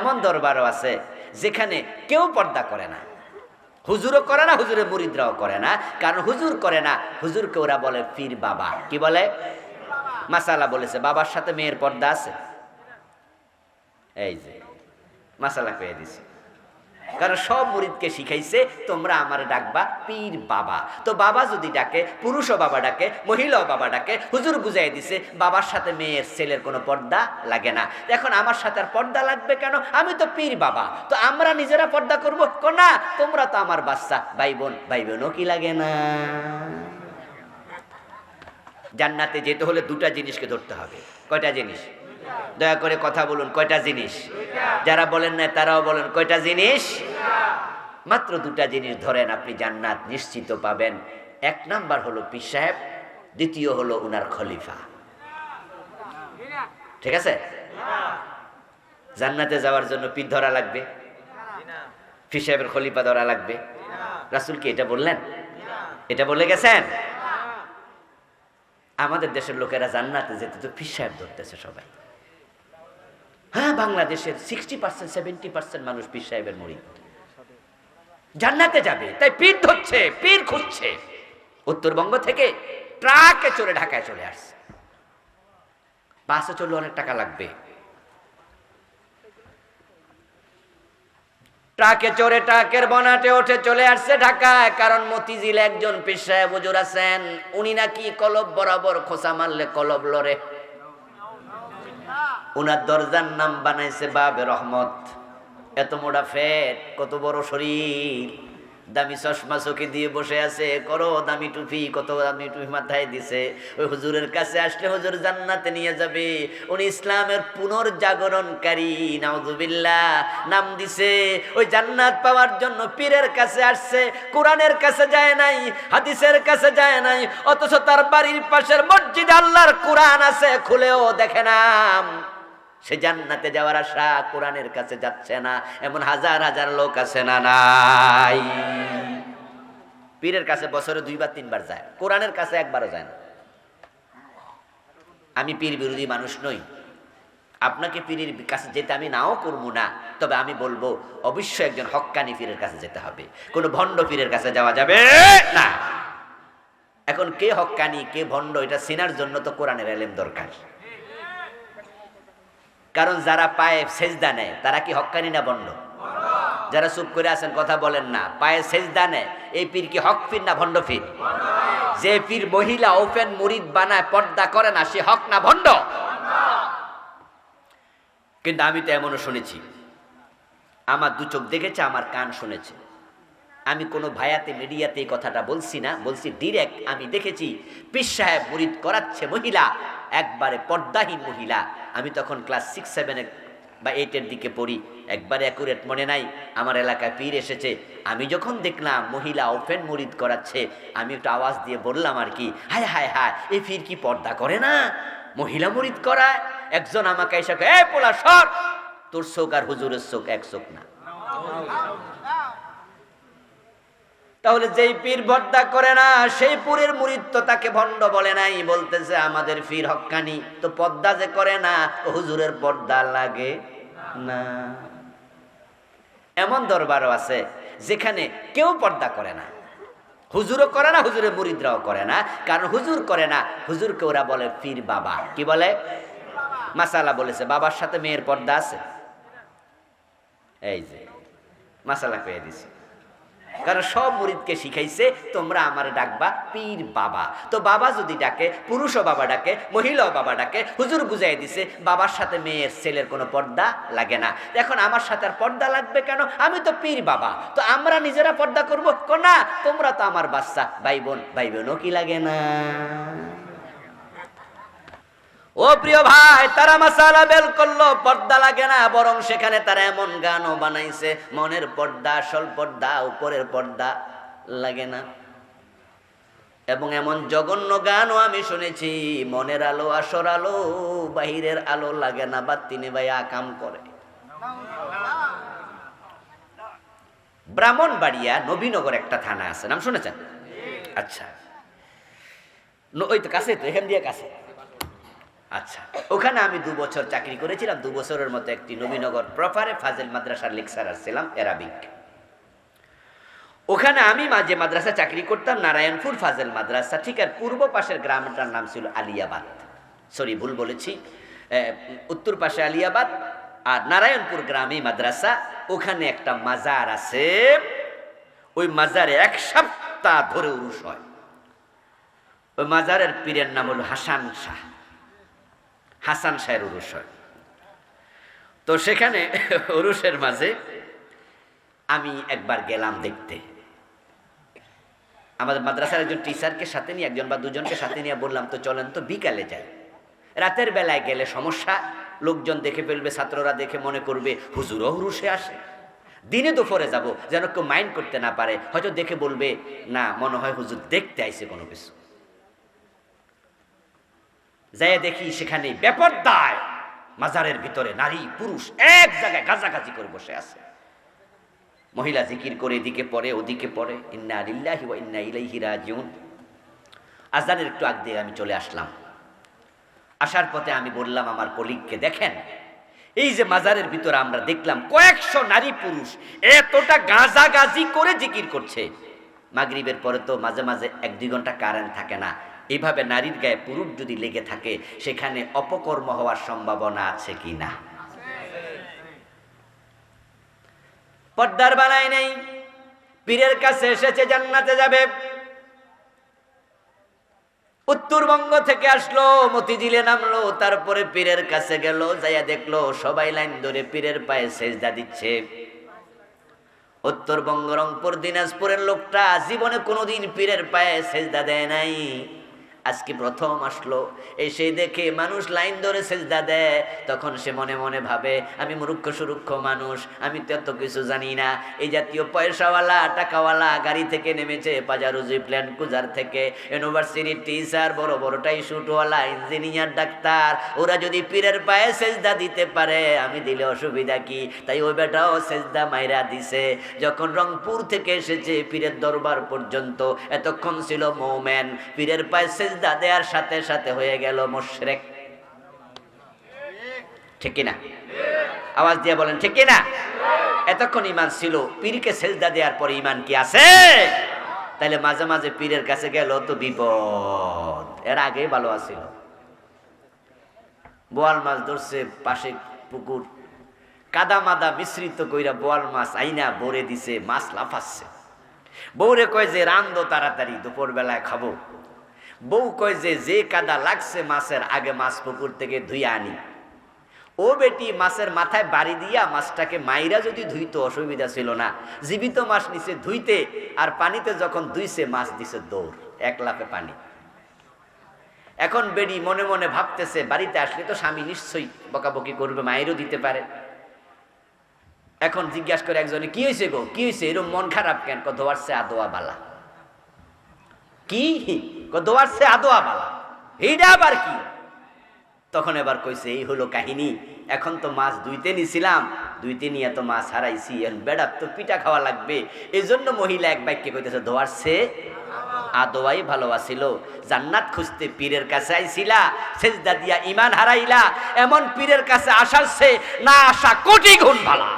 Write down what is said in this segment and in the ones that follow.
এমন দরবারও আছে যেখানে কেউ পর্দা করে না। হুজুরও করে না হুজুরে মুরিদরাও করে না। কারণ হুজুর করে না, হুজুরকে ওরা বলে পীর বাবা। কি বলে? মাসালা বলেছে, বাবার সাথে মেয়ের পর্দা আছে। এই যে, মাসালা কয়ে দিছে। কারণ সব মুরিদকে শিখাইছে, তোমরা আমার ডাকবা পীর বাবা। তো বাবা যদি ডাকে, পুরুষও বাবা ডাকে, মহিলাও বাবা ডাকে, হুজুর বুঝাই দিছে, বাবার সাথে মেয়ের ছেলের কোনো পর্দা লাগে না। এখন আমার সাথে আর পর্দা লাগবে কেন? আমি তো পীর বাবা। তো আমরা নিজেরা পর্দা করব? না তোমরা তো আমার বাচ্চা। ভাই বোন ভাই বোনও কি লাগে না? জান্নাতে যেতে হলে দুটা জিনিসকে ধরতে হবে। কয়টা জিনিস? দয়া করে কথা বলুন, কয়টা জিনিস? যারা বলেন না তারাও বলেন, কয়টা জিনিস? মাত্র দুটা জিনিস ধরেন আপনি জান্নাত নিশ্চিত পাবেন। এক নাম্বার হলো পীর সাহেব, দ্বিতীয় হলো উনার খলিফা। ঠিক আছে? জান্নাতে যাওয়ার জন্য পীর ধরা লাগবে। পীর সাহেবের খলিফা ধরা লাগবে। রাসুল কি এটা বললেন? এটা বলে গেছেন? আমাদের দেশের লোকেরা জান্নাতে যেতে তো পীর সাহেব ধরতেছে সবাই। হ্যাঁ বাংলাদেশের সিক্সটি পার্সেন্ট সেভেন্টি পার্সেন্ট মানুষ পীর সাহেবের মুড়ি জান্নাতে যাবে, তাই পীর ধরছে, পীর খুঁজছে। উত্তরবঙ্গ থেকে ট্রাকে চড়ে ঢাকায় চলে আসছে। বাসে চললে অনেক টাকা লাগবে। ট্রাকে চড়ে ট্রাকের বনাটে ওঠে চলে আসছে ঢাকায়, কারণ মতিঝিল একজন পেশায় বুজুর আছেন, উনি নাকি কলব বরাবর খোসা মারলে কলব লড়ে। উনার দরজার নাম বানাইছে বাবে রহমত। এত মোটা ফেট কত বড় শরীর। দামি চশমা চোখে দিয়ে বসে আছে, করো দামি টুপি, কত দামি টুপি মাথায় দিছে। ওই হুজুরের কাছে আসলে হুজুর জান্নাতে নিয়ে যাবে। উনি ইসলামের পুনর্জাগরণকারী নাউজুবিল্লা নাম দিছে। ওই জান্নাত পাওয়ার জন্য পীরের কাছে আসছে, কোরআনের কাছে যায় নাই, হাদিসের কাছে যায় নাই, অথচ তার বাড়ির পাশের মসজিদ আল্লাহর কোরআন আছে, খুলেও দেখে নাম সে জান্নাতে যাওয়ার আশা কোরআনের কাছে যাচ্ছে না। এমন হাজার হাজার লোক আছে না নাই। পীরের কাছে বছরে দুইবার, তিনবার যায়। কোরআনের কাছে একবারও যায় না। আমি পীর বিরোধী মানুষ নই। আপনাকে পীরের কাছে যেতে আমি নাও করব না। তবে আমি বলব, অবশ্যই একজন হক্কানি পীরের কাছে যেতে হবে। কোনো ভণ্ড পীরের কাছে যাওয়া যাবে না। এখন কে হক্কানি, কে ভণ্ড, এটা চেনার জন্য তো কোরআনের এলেম দরকার। কারণ যারা পায়ে সেজদা নেয়, তারা কি হক্কানি না বন্ড যারা চুপ করে আছেন, কথা বলেন না। পায়ে সেজদা নেয়, এই পীর কি হক ফির না ভণ্ড ফির যে পীর মহিলা ওপেন মুরিদ বানায়, পর্দা করে না, সে হক না ভণ্ড? কিন্তু আমি তো এমনও শুনেছি, আমার দু চোখ দেখেছে, আমার কান শুনেছে। আমি কোনো ভায়াতে, মিডিয়াতে এই কথাটা বলছি না, বলছি ডিরেক্ট আমি দেখেছি, পীর সাহেব মুরিদ করাচ্ছে মহিলা একবারে পর্দাহীন মহিলা। আমি তখন ক্লাস সিক্স সেভেনে বা এইটের দিকে পড়ি। একবারে অ্যাকুরেট মনে নাই, আমার এলাকায় পীর এসেছে। আমি যখন দেখলাম মহিলা ওপেন মুরিদ করাচ্ছে, আমি একটু আওয়াজ দিয়ে বললাম আর কি, হায় হায় হায়, এ পীর কি পর্দা করে না? মহিলা মুরিদ করায়? একজন আমাকে এসে পোলা সর, তোর চোখ আর হুজুরের চোখ এক চোখ না। তাহলে যেই পীর ভর্তা করে না, সেই পুরের মুরিদ তো তাকে ভণ্ড বলে নাই, বলতেছে, আমাদের পীর হক্কানি, তো পদ্মা যে করে না হুজুরের পর্দা লাগে না। এমন দরবারও আছে, যেখানে কেউ পর্দা করে না। হুজুরও করে না, হুজুরের মুরিদরাও করে না। কারণ হুজুর করে না, হুজুরকে ওরা বলে পীর বাবা। কি বলে? মাসালা বলেছে, বাবার সাথে মেয়ের পর্দা আছে? এই যে, মাসালা পেয়ে দিছে। কারণ সব মুরিদকে শিখাইছে, তোমরা আমার ডাকবা পীর বাবা। তো বাবা যদি ডাকে, পুরুষও বাবা ডাকে, মহিলাও বাবা ডাকে, হুজুর বুঝাই দিছে, বাবার সাথে মেয়ের ছেলের কোনো পর্দা লাগে না। এখন আমার সাথে আর পর্দা লাগবে কেন? আমি তো পীর বাবা। তো আমরা নিজেরা পর্দা করব? না তোমরা তো আমার বাচ্চা, ভাই বোন, ভাই বোনও কি লাগে না? ও প্রিয় ভাই, তারা মাসালা বেল করল, পর্দা লাগে না, বরং সেখানে তারা এমন গানও বানাইছে, মনের পর্দা, আসল পর্দা, উপরের পর্দা লাগে না। এবং এমন জঘন্য গানও আমি শুনেছি, মনের আলো, আসর আলো, বাহিরের আলো লাগে না, বা তিনি ভাই আকাম করে। ব্রাহ্মণবাড়িয়া, নবীনগর একটা থানা আছে, নাম শুনেছেন? আচ্ছা। ওই তো কাছে তো, এখান দিয়ে কাছে। আচ্ছা ওখানে আমি দু বছর চাকরি করেছিলাম, দু বছরের মতো একটি নবীনগর প্রপারে ফাজেল মাদ্রাসার লেকচারার ছিলাম অ্যারাবিক ওখানে আমি মাঝে মাদ্রাসা চাকরি করতাম, নারায়ণপুর ফাজেল মাদ্রাসা, ঠিক আর পূর্ব পাশের গ্রামটার নাম ছিল আলিয়াবাদ। সরি ভুল বলেছি। উত্তর পাশে আলিয়াবাদ আর নারায়ণপুর গ্রামে মাদ্রাসা, ওখানে একটা মাজার আছে। ওই মাজারে এক সপ্তাহ ধরে উরুষ হয়। ওই মাজারের পীরের নাম হল হাসান শাহ। হাসান শাহের উরুষ হয়। তো সেখানে উরুষের মাঝে আমি একবার গেলাম দেখতে। আমাদের মাদ্রাসার একজন টিচারকে সাথে নিয়ে, একজন বা দুজনকে সাথে নিয়ে বললাম, তো চলেন তো বিকালে যাই। রাতের বেলায় গেলে সমস্যা, লোকজন দেখে ফেলবে, ছাত্ররা দেখে মনে করবে, হুজুরও হুরুষে আসে। দিনে দুপুরে যাব, যেন কেউ মাইন্ড করতে না পারে, হয়তো দেখে বলবে, না, মনে হয় হুজুর দেখতে আইছে কোনো কিছু। যাই দেখি সেখানে বেপরদায় মাজারের ভিতরে নারী, পুরুষ এক জায়গায় গাজাগাজি করে বসে আছে। মহিলা জিকির করে, এদিকে পড়ে, ওদিকে পড়ে, ইন্না লিল্লাহি ওয়া ইন্না ইলাইহি রাজিউন। আজানের একটু আগ দিয়ে আমি চলে আসলাম। আসার পথে আমি বললাম, আমার কলিগকে দেখেন, এই যে মাজারের ভিতরে আমরা দেখলাম কয়েকশো নারী, পুরুষ এতটা গাজাগাজি করে জিকির করছে। মাগরিবের পরে তো মাঝে মাঝে এক দুই ঘণ্টা কারেন্ট থাকে না এইভাবে নারীর গায়ে পুরুষ যদি লেগে থাকে, সেখানে অপকর্ম হওয়ার সম্ভাবনা আছে কি না পর্দার বানায় নেই। পীরের কাছে এসেছে, জান্নাতে যাবে। উত্তরবঙ্গ থেকে আসলো, মতিঝিলে নামলো, তারপরে পীরের কাছে গেল, যাইয়া দেখল, সবাই লাইন ধরে পীরের পায়ে সেজদা দিচ্ছে। উত্তরবঙ্গ, রংপুর, দিনাজপুরের লোকটা জীবনে কোনোদিন পীরের পায়ে সেজদা দেয় নাই। আজকে প্রথম আসলো। এসে দেখে মানুষ লাইন ধরে সেজদা দেয়। তখন সে মনে মনে ভাবে, আমি মূর্খ, সুরুক্ষ মানুষ, আমি তো এত কিছু জানি না। এই জাতীয় পয়সাওয়ালা, টাকাওয়ালা গাড়ি থেকে নেমেছে পাজারুজি প্ল্যান কুজার থেকে। ইউনিভার্সিটির টিচার, বড় বড়টাই শুটওয়ালা ইঞ্জিনিয়ার, ডাক্তার, ওরা যদি পীরের পায়ে সেজদা দিতে পারে, আমি দিলে অসুবিধা কি? তাই ওই বেটাও সেজদা মাইরা দিছে। যখন রংপুর থেকে এসেছে পীরের দরবার পর্যন্ত, এতক্ষণ ছিল মৌমেন। পীরের পায়ে সেজদা দেওয়ার সাথে সাথে হয়ে গেল মোশরেক। ঠিক কিনা? আওয়াজ দিয়ে বলেন, ঠিক কিনা? এতক্ষণ ইমান ছিল, পীরকে সেজদা দেওয়ার পরে ইমান কি আছে? তাহলে মাঝে মাঝে পীরের কাছে গেল তো বিপদ। এর আগেই ভালো আছিল। বোয়াল মাছ ধরছে পাশে পুকুর। কাদা মাদা মিশ্রিত কইরা বোয়াল মাছ আইনা ভরে দিছে, মাছ লাফাচ্ছে। বৌরে কয় যে, রান্ধো তাড়াতাড়ি দুপুর বেলায় খাব। বউ কয় যে যে কাদা লাগছে মাছের, আগে মাছ পুকুর থেকে ধুয়ে আনি। ও বেটি মাছের মাথায় বাড়ি দিয়া মাছটাকে মাইরা যদি ধুইতো, অসুবিধা ছিল না। জীবিত মাছ নিচে ধুইতে আর পানিতে যখন ধুইছে, মাছ দিছে দৌড়, এক লাফে পানি। এখন বেডি মনে মনে ভাবতেছে, বাড়িতে আসলে তো স্বামী নিশ্চয়ই বকাবকি করবে, মায়েরও দিতে পারে। এখন জিজ্ঞাসা করে একজনে, কি হয়েছে গো? কি হয়েছে এরকম মন খারাপ কেন? কত সে আদোয়া বালা। কি? কত সে আদোয়া বালা এইটা আবার কি? তখন এবার কইছে, এই হলো কাহিনী। এখন তো মাছ দুইতে নিছিলাম। দুইতে নিয়ে তো মাছ হারাইছি। বেড়ার তো পিঠা খাওয়া লাগবে। এই জন্য মহিলা এক বাক্যে কইতেছে ধোয়ার সে আদোয়াই ভালোবাসিল জান্নাত খুঁজতে পীরের কাছে আইছিলা, সেজদা দিয়া ইমান হারাইলা। এমন পীরের কাছে আসার সে না আসা কোটি গুণ ভালা।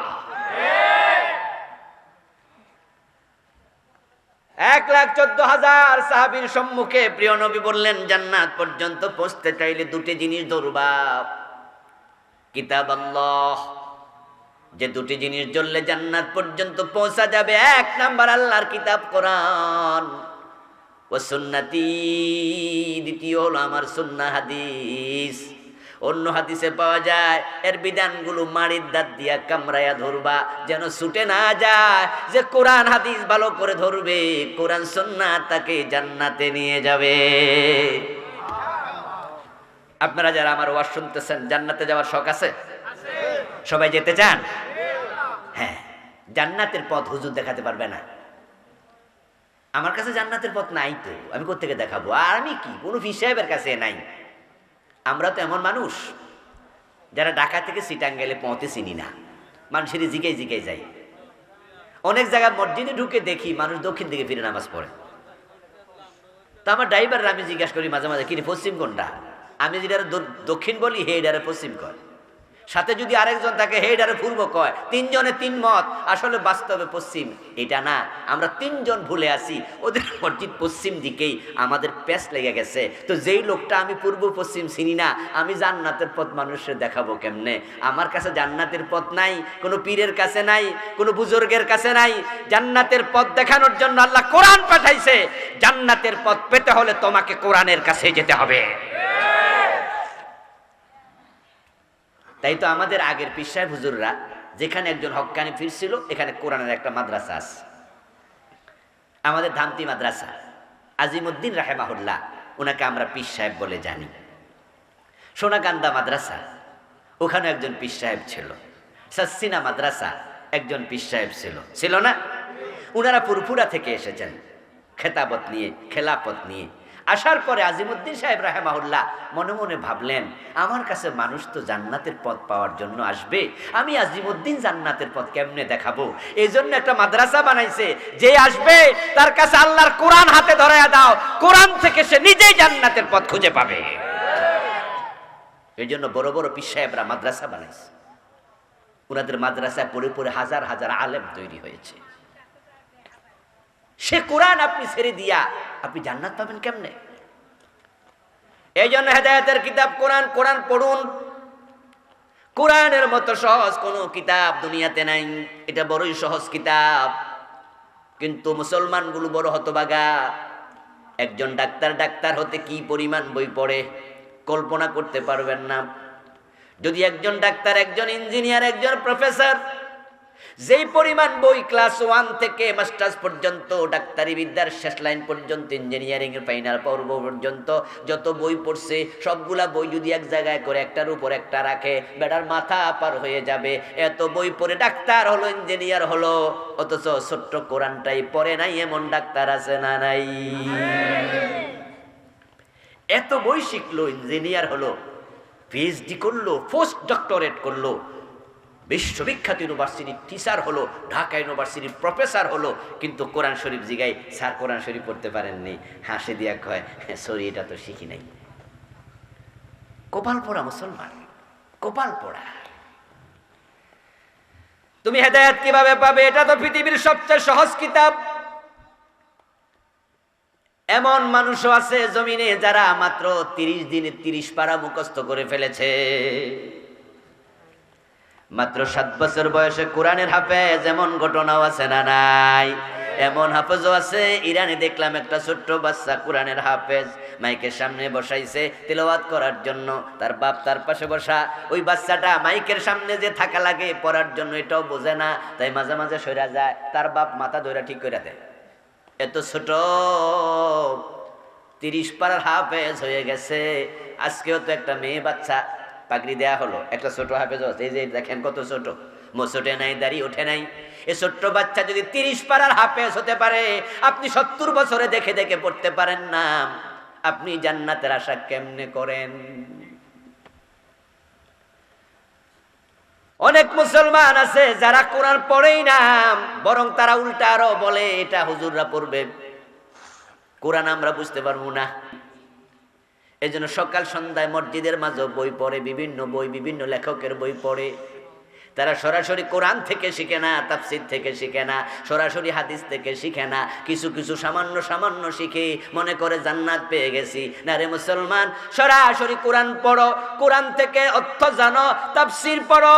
এক লাখ চোদ্দ হাজার সাহাবির সম্মুখে প্রিয় নবী বললেন, জান্নাত পর্যন্ত পৌঁছতে চাইলে দুটি জিনিস ধরবা। কিতাব আল্লাহ যে দুটি জিনিস জ্বললে জান্নাত পর্যন্ত পৌঁছা যাবে, এক নাম্বার আল্লাহর কিতাব কোরআন। ও সুন্নাতি, দ্বিতীয় হলো আমার সুন্না হাদিস। অন্য হাদিসে পাওয়া যায়, এর বিধানগুলো মাড়ির দাঁত দিয়া কামড়াইয়া ধরবা, যেন ছুটে না যায়। যে কোরআন হাদিস ভালো করে ধরবে, কোরআন সন্না তাকে জান্নাতে নিয়ে যাবে। আপনারা যারা আমার ওয়াজ শুনতেছেন, জান্নাতে যাওয়ার শখ আছে? সবাই যেতে চান? হ্যাঁ জান্নাতের পথ হুজুর দেখাতে পারবে না। আমার কাছে জান্নাতের পথ নাই তো, আমি কোথেকে দেখাবো? আর আমি কি? কোনো ফি সাহেবের কাছে নাই। আমরা তো এমন মানুষ যারা ঢাকা থেকে সিটাং গেলে পৌঁতে চিনি না। মানুষের জিগাই জিগাই যায়। অনেক জায়গায় মসজিদে ঢুকে দেখি মানুষ দক্ষিণ দিকে ফিরে নামাজ পড়ে। তো আমার ড্রাইভাররা আমি জিজ্ঞাসা করি মাঝে মাঝে, কিরে, পশ্চিম কোনটা? আমি যেটা দক্ষিণ বলি, হে এটারে পশ্চিম কয় সাথে যদি আরেকজন থাকে, হে এটারে পূর্ব কয়। তিনজনে তিন মত। আসলে বাস্তবে পশ্চিম। এটা না, আমরা তিনজন ভুলে আছি। ওদের মসজিদ পশ্চিম দিকেই আমাদের প্যাস লেগে গেছে। তো যেই লোকটা আমি পূর্ব পশ্চিম চিনি না, আমি জান্নাতের পথ মানুষের দেখাবো কেমনে? আমার কাছে জান্নাতের পথ নাই, কোনো পীরের কাছে নাই, কোনো বুজুর্গের কাছে নাই। জান্নাতের পথ দেখানোর জন্য আল্লাহ কোরআন পাঠাইছে। জান্নাতের পথ পেতে হলে তোমাকে কোরআনের কাছে যেতে হবে। তাই তো আমাদের আগের পিসায় হুজুররা যেখানে একজন হক্কানি ফিরছিল, এখানে কোরআনের একটা মাদ্রাসা আছে। আমাদের ধামতি মাদ্রাসা, আজিমুদ্দিন রাহেমাহুল্লাহ, ওনাকে আমরা পীর সাহেব বলে জানি। সোনাকান্দা মাদ্রাসা ওখানে একজন পীর সাহেব ছিল। সাসিনা মাদ্রাসা, একজন পীর সাহেব ছিল। ছিল না? ওনারা পুরপুরা থেকে এসেছেন। খেতাবত নিয়ে খেলাপত নিয়ে আসার পরে আজিমুদ্দিন সাহেব রাহেমাহুল্লাহ মনে মনে ভাবলেন, আমার কাছে মানুষ তো জান্নাতের পথ পাওয়ার জন্য আসবে, আমি আজিমুদ্দিন জান্নাতের পথ কেমনে দেখাবো? এই জন্য একটা মাদ্রাসা বানাইছে, যে আসবে তার কাছে আল্লাহর কোরআন হাতে ধরাইয়া দাও, কোরআন থেকে সে নিজেই জান্নাতের পথ খুঁজে পাবে। এই জন্য বড় বড় পীর সাহেবরা মাদ্রাসা বানাইছে। ওনাদের মাদ্রাসায় পড়ে পড়ে হাজার হাজার আলেম তৈরি হয়েছে। সে কোরআন আপনি ছেড়ে দিয়া, আপনি জান্নাত পাবেন কেমনে? এই জন্য হেদায়তের কিতাব কোরআন কোরআন পড়ুন। কোরআনের মতো সহজ কোনো কিতাব দুনিয়াতে নাই। এটা বড়ই সহজ কিতাব। কিন্তু মুসলমানগুলো বড় হতবাগা। একজন ডাক্তার ডাক্তার হতে কি পরিমাণ বই পড়ে, কল্পনা করতে পারবেন না। যদি একজন ডাক্তার, একজন ইঞ্জিনিয়ার, একজন প্রফেসর যেই পরিমাণ বই ক্লাস ওয়ান থেকে মাস্টার্স পর্যন্ত, ডাক্তারি বিদ্যার শেষ লাইন পর্যন্ত, ইঞ্জিনিয়ারিং এর ফাইনাল পর্ব পর্যন্ত যত বই পড়ছে, সবগুলা বই যদি এক জায়গায় করে একটার উপর একটা রাখে, বেটার মাথা পার হয়ে যাবে। এত বই পড়ে ডাক্তার হলো, ইঞ্জিনিয়ার হলো, অথচ ছোট্ট কোরআনটাই পড়ে নাই, এমন ডাক্তার আছে না নাই। এত বই শিখলো, ইঞ্জিনিয়ার হলো পিএইচডি করল পোস্ট ডক্টরেট করল বিশ্ববিখ্যাত ইউনিভার্সিটির টিচার হলো, ঢাকা ইউনিভার্সিটির প্রফেসর হলো, কিন্তু কোরআন শরীফ জিগাই স্যার কোরআন শরীফ পড়তে পারেননি। হাসি দিয়া কয়, সরি, এটা তো শিখি নাই। কপাল পড়া মুসলমান, কপাল পড়া। তুমি হেদায়াত কীভাবে পাবে, এটা তো পৃথিবীর সবচেয়ে সহজ কিতাব। এমন মানুষও আছে জমিনে যারা মাত্র তিরিশ দিনে তিরিশ পারা মুখস্থ করে ফেলেছে। মাত্র সাত বছর বয়সে কোরআনের হাফেজ এমন ঘটনাও আছে না নাই? এমন হাফেজও আছে, ইরানে দেখলাম একটা ছোট্ট বাচ্চা কোরআনের হাফেজ মাইকের সামনে বসাইছে তেলাওয়াত করার জন্য। তার বাপ তার পাশে বসা, ওই বাচ্চাটা মাইকের সামনে যে থাকা লাগে পড়ার জন্য এটাও বোঝে না, তাই মাঝে মাঝে সরা যায়। তার বাপ মাথা ধরে ঠিক করে দেয়, এত ছোট, তিরিশ পাড়ার হাফেজ হয়ে গেছে, আজকেও তো একটা মেয়ে বাচ্চা। পাগড়ি দেয়া হলো। একটা ছোট হাফেজ এই যে দেখেন কত ছোট। মোছোটে নাই দাঁড়িয়ে ওঠে নাই। এ ছোট্ট বাচ্চা যদি তিরিশ পাড়ার হাফেজ হতে পারে, আপনি সত্তর বছরে দেখে দেখে পড়তে পারেন না। আপনি জান্নাতের আশা কেমনে করেন? অনেক মুসলমান আছে যারা কোরআন পড়েই না, বরং তারা উল্টা আরও বলে, এটা হুজুররা পড়বে। কোরআন আমরা বুঝতে পারব না। এই জন্য সকাল সন্ধ্যায় মসজিদের মাঝে বই পড়ে, বিভিন্ন বই, বিভিন্ন লেখকের বই পড়ে। তারা সরাসরি কোরআন থেকে শিখে না, তাফসির থেকে শিখে না, সরাসরি হাদিস থেকে শিখে না, কিছু কিছু সামান্য সামান্য শিখে মনে করে জান্নাত পেয়ে গেছি। না রে মুসলমান, সরাসরি কোরআন পড়ো, কোরআন থেকে অর্থ জানো, তাফসির পড়ো।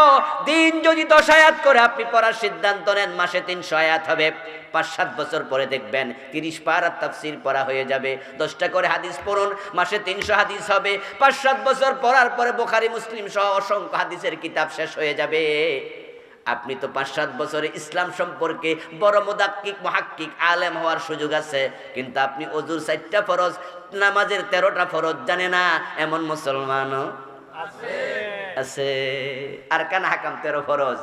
দিন যদি দশ আয়াত করে, আপনি পড়ার সিদ্ধান্ত নেন, মাসে তিনশো আয়াত হবে। পাঁচ সাত বছর পরে দেখবেন তিরিশ পার তাফসির পড়া হয়ে যাবে। দশটা করে হাদিস পড়ুন, মাসে তিনশো হাদিস হবে। পাঁচ সাত বছর পড়ার পরে বোখারি, মুসলিম সহ অসংখ্য হাদিসের কিতাব শেষ হয়ে যাবে। আপনি তো পাঁচ সাত বছরে ইসলাম সম্পর্কে বড় মোদাক্কিক, মহাক্কিক আলেম হওয়ার সুযোগ আছে, কিন্তু আপনি অজুর চারটা ফরজ, নামাজের তেরোটা ফরজ জানে না, এমন মুসলমানও আছে। আর কান হাকাম তেরো ফরজ।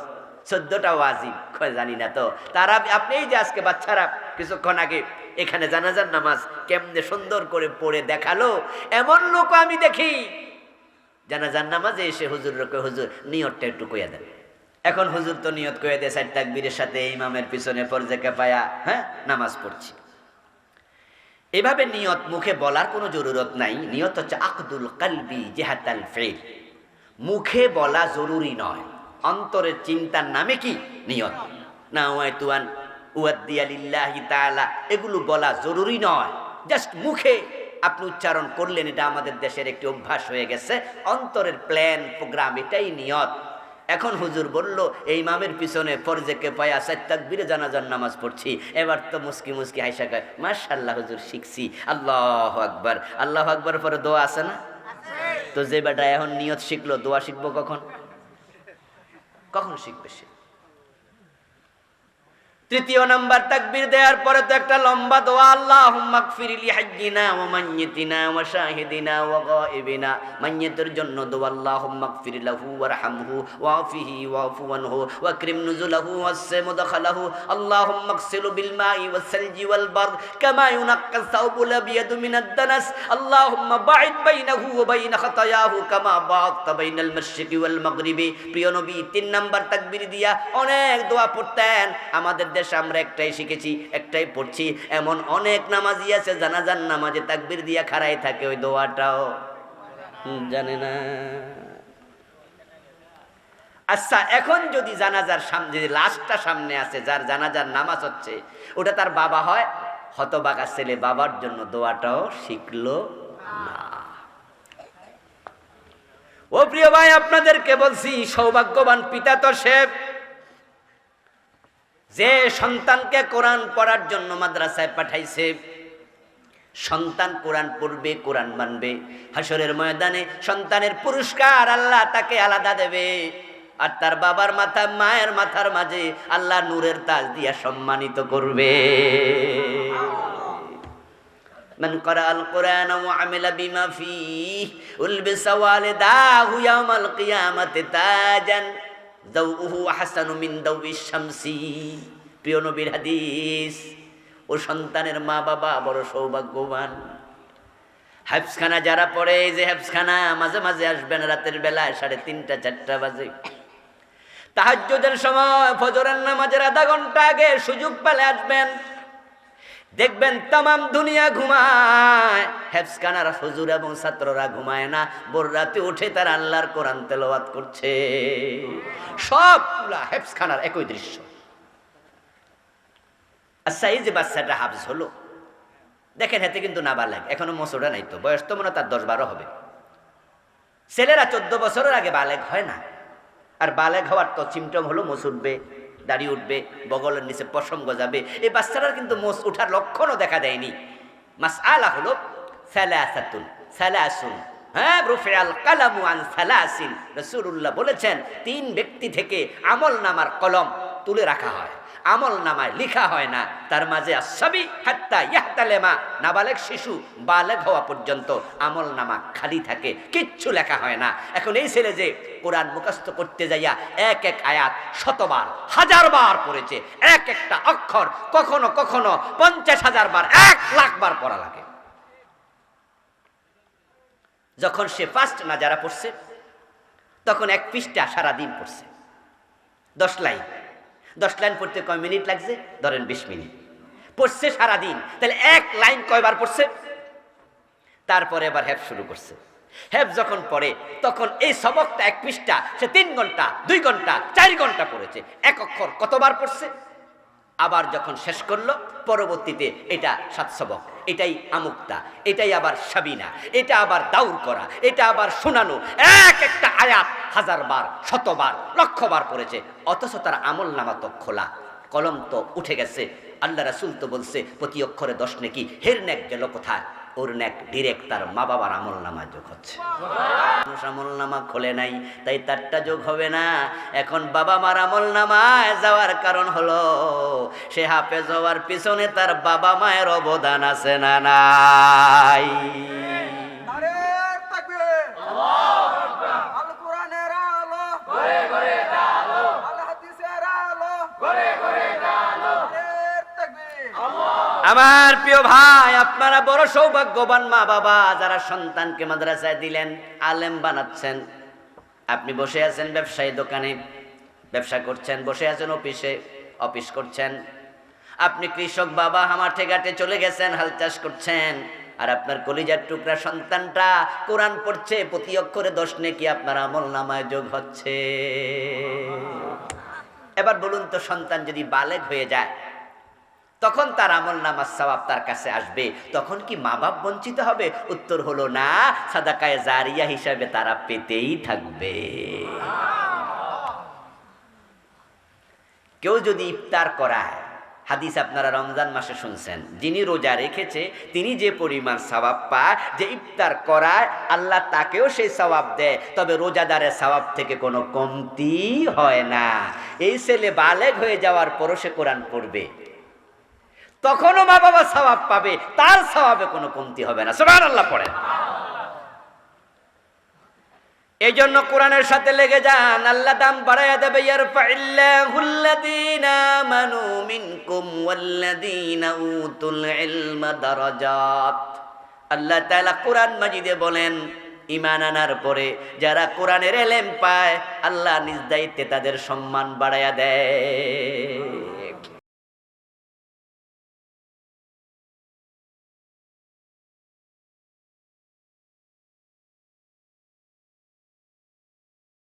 চোদ্দটা ওয়াজিব জানি না তো। তারা আপনি এই যে আজকে বাচ্চারা কিছুক্ষণ আগে এখানে জানাজার নামাজ কেমনে সুন্দর করে পড়ে দেখাল, এমন লোক আমি দেখি। জানাজার নামাজে এসে হুজুর রকে হুজুর, নিয়তটা একটু কইয়া দেন। এখন হুজুর তো নিয়ত কয়ে দেয় সাইড তাকবীরের সাথে ইমামের পিছনে ফরজে পায়া হ্যাঁ নামাজ পড়ছি। এভাবে নিয়ত মুখে বলার কোনো জরুরত নাই। নিয়ত হচ্ছে আকদুল কালবি জেহাতাল ফেল। মুখে বলা জরুরি নয়। অন্তরের চিন্তার নামে কি? নিয়ত। না ওয়াই তুয়ান উয়াদ্দিয়ালিল্লাহি তাআলা, এগুলো বলা জরুরি নয়। জাস্ট মুখে আপনি উচ্চারণ করলেন, এটা আমাদের দেশের একটি অভ্যাস হয়ে গেছে। অন্তরের প্ল্যান, প্রোগ্রাম, এটাই নিয়ত। এখন হুজুর বলল, এই মামের পিছনে ফরজে কে পায়া সাত্তাকবিরে জানাজার নামাজ পড়ছি। এবার তো মুসকি মুস্কি হাইসা কয় মাশাল্লাহ হুজুর, শিখছি। আল্লাহ আকবার। আল্লাহ আকবার পরে দোয়া আছে না? তো যে বেটা এখন নিয়ত শিখলো, দোয়া শিখব কখন? কখন শিখবে সে তৃতীয় নাম্বার তাকবীর দেওয়ার পরে তো একটা লম্বা দোয়া, আল্লাহুম্মা গফিরলি হাজ্জিনা ওয়া মাইয়িতিনা ওয়া শাহিদিনা ওয়া গায়িবিনা। মাইয়িতের জন্য দোয়া, আল্লাহুম্মা গফির লাহু ওয়ারহামহু ওয়াফিহি ওয়াফু আনহু ওয়া ক্রিম নুজুলাহু ওয়াসসি মুদখালাহু আল্লাহুম্মা গসিলু বিল মাই ওয়াস সালজি ওয়াল বারদ কামা ইউনাক্কা সাওবুল আবিয়াদ মিনাদ দানাস। আল্লাহুম্মা বাঈদ বাইনাহু ওয়া বাইনা খাতায়াহু কামা বাআদতা বাইনাল মাশরিকি ওয়াল মাগরিবি। প্রিয় নবী, তিন নাম্বার তাকবীর দিয়া অনেক দোয়া পড়তেন। আমাদের দেশে আমরা একটাই শিখেছি, একটাই পড়ছি। এমন অনেক নামাজি আছে জানাজান নামাজে তাকবীর দিয়া খাড়াই থাকে ওই দোয়াটাও। জানে না। আচ্ছা এখন যদি জানাজার সামনে যদি লাশটা সামনে আছে, যার জানাজার নামাজ হচ্ছে, ওটা তার বাবা হয়? হতবাগা ছেলে বাবার জন্য দোয়াটাও শিখলো না। ও প্রিয় ভাই, আপনাদেরকে বলছি, সৌভাগ্যবান পিতা তো সে যে সন্তানকে কোরআন পড়ার জন্য মাদ্রাসায় পাঠাইছে সন্তান কোরআন পড়বে কোরআন মানবে হাসরের ময়দানে সন্তানের পুরস্কার আল্লাহ তাকে আলাদা দেবে আর তার বাবার মাথা মায়ের মাথার মাঝে আল্লাহ নূরের তাজ দিয়া সম্মানিত করবে من قرأ القرآن وعمل بما فيه ألبس والداه يوم القيامة تاجا দাউহু আহসানু মিন দাউই শামসি। হাদিস ও সন্তানের মা বাবা বড় সৌভাগ্যবান। হ্যাপসখানা যারা পড়ে, এই যে হ্যাপসখানা মাঝে মাঝে আসবেন রাতের বেলায়, সাড়ে তিনটা, চারটা বাজে। তাহাজ্জুদের সময় ফজরের নামাজের আধা ঘণ্টা আগে সুযোগ পেলে আসবেন। দেখবেন তামাম দুনিয়া ঘুমায়। হেফসখানার হজুর এবং ছাত্ররা ঘুমায় না। বোর রাতে উঠে তার আল্লাহর কোরআন তেলাওয়াত করছে। সবগুলা হেফসখানার একই দৃশ্য। আচ্ছা এই যে বাচ্চাটা হাফজ হলো। দেখেন, হাতে কিন্তু নাবালেগ। এখনও মসোড়া নাই তো। বয়স তো মনে তার দশ বারো হবে। ছেলেরা চোদ্দ বছরের আগে বালেক হয় না। আর বালেক হওয়ার তো চিমটম হলো মোস উঠবে দাড়ি উঠবে, বগলের নিচে পশম গজাবে এই বাচ্চাটার কিন্তু মোস উঠার লক্ষণও দেখা দেয়নি। মাস আলা হলো সালাসাতুন, সালাসুন। হ্যাঁ রুফে আল কালামু আন সালাসিন। রসুল্লাহ বলেছেন, তিন ব্যক্তি থেকে আমল নামার কলম তুলে রাখা হয়। আমল নামায় লিখা হয় না। তার মাঝে সবই হাত্তা ইয়াহতালেমা নাবালেক শিশু বালেক হওয়া পর্যন্ত আমল নামা খালি থাকে, কিচ্ছু লেখা হয় না। এখন এই ছেলে যে কোরআন মুখস্থ করতে যাইয়া এক এক আয়াত শতবার, হাজার বার পড়েছে, এক একটা অক্ষর কখনো কখনো পঞ্চাশ হাজার বার, এক লাখ বার পড়া লাগে। যখন সে ফার্স্ট নাজারা পড়ছে, তখন এক পৃষ্ঠা সারাদিন পড়ছে। দশ লাইন। দশ লাইন পড়তে কয় মিনিট লাগছে? ধরেন বিশ মিনিট। পড়ছে সারাদিন। তাহলে এক লাইন কয়বার পড়ছে? তারপরে এবার হ্যাপ শুরু করছে। হ্যাপ যখন পড়ে, তখন এই সবকটা এক পৃষ্ঠা সে তিন ঘণ্টা, দুই ঘণ্টা, চার ঘণ্টা পড়েছে। এক অক্ষর কতবার পড়ছে? আবার যখন শেষ করল, পরবর্তীতে এটা সাতসবক এটাই আমুক্তা, এটাই আবার সাবিনা, এটা আবার দাউর করা, এটা আবার শোনানো, এক একটা আয়াত হাজার বার, শতবার, লক্ষবার পড়েছে, অথচ তার আমল নামা তো খোলা, কলম তো উঠে গেছে, আল্লাহ রাসুল তো বলছে, প্রতি অক্ষরে দশ নেকি হের নেক গেল কোথায়? ওর মা বাবার মানুষ খোলে নাই, তাই তারটা যোগ হবে না। এখন বাবা মার যাওয়ার কারণ হলো, সে হাফেজ হওয়ার পিছনে তার বাবা মায়ের অবদান আছে না নাই আরে তাকবীর আল কোরআনের আলো ঘরে ঘরে আলো আল হাদিসের আলো ঘরে ঘরে আলো তাকবীর আমার প্রিয় ভাই, আপনারা বড় সৌভাগ্যবান মা বাবা যারা সন্তানকে মাদ্রাসায় দিলেন, আলেম বানাচ্ছেন। আপনি বসে আছেন ব্যবসায়ী দোকানে, ব্যবসা করছেন, বসে আছেন অফিসে, অফিস করছেন। আপনি কৃষক বাবা হামাঠে ঘাটে চলে গেছেন, হাল চাষ করছেন। আর আপনার কলিজার টুকরা সন্তানটা কোরআন পড়ছে, প্রতি অক্ষরে দশ নেকি আপনার আমল নামায় যোগ হচ্ছে। এবার বলুন তো, সন্তান যদি বালেক হয়ে যায় তখন তার আমল নামাজ সওয়াব তার কাছে আসবে। তখন কি মা বাপ বঞ্চিত হবে? উত্তর হলো না। সাদাকায় জারিয়া হিসাবে তারা পেতেই থাকবে। কেউ যদি ইফতার করায়, হাদিস আপনারা রমজান মাসে শুনছেন, যিনি রোজা রেখেছে, তিনি যে পরিমাণ সওয়াব পায়, যে ইফতার করায়, আল্লাহ তাকেও সেই সওয়াব দেয়। তবে রোজাদারের সওয়াব থেকে কোনো কমতি হয় না। এই ছেলে বালেগ হয়ে যাওয়ার পরও সে কোরআন পড়বে। তখনও মা বাবা স্বভাব পাবে, তার স্বভাবে কোনো কমতি হবে না। সুবহানাল্লাহ আল্লাহ পড়েন। এই জন্য কোরআনের সাথে লেগে যান, আল্লাহ দাম বাড়াইয়া দেবে, ইয়ারফাইল্লাহুল্লাযীনা আমানু মিনকুম ওয়াল্লাযীনা উতুল ইলমা দারাজাত। আল্লাহ তাআলা কোরআন মাজিদে বলেন ইমান আনার পরে যারা কোরআনের এলেম পায়, আল্লাহ নিজ দায়িত্বে তাদের সম্মান বাড়াইয়া দেয়।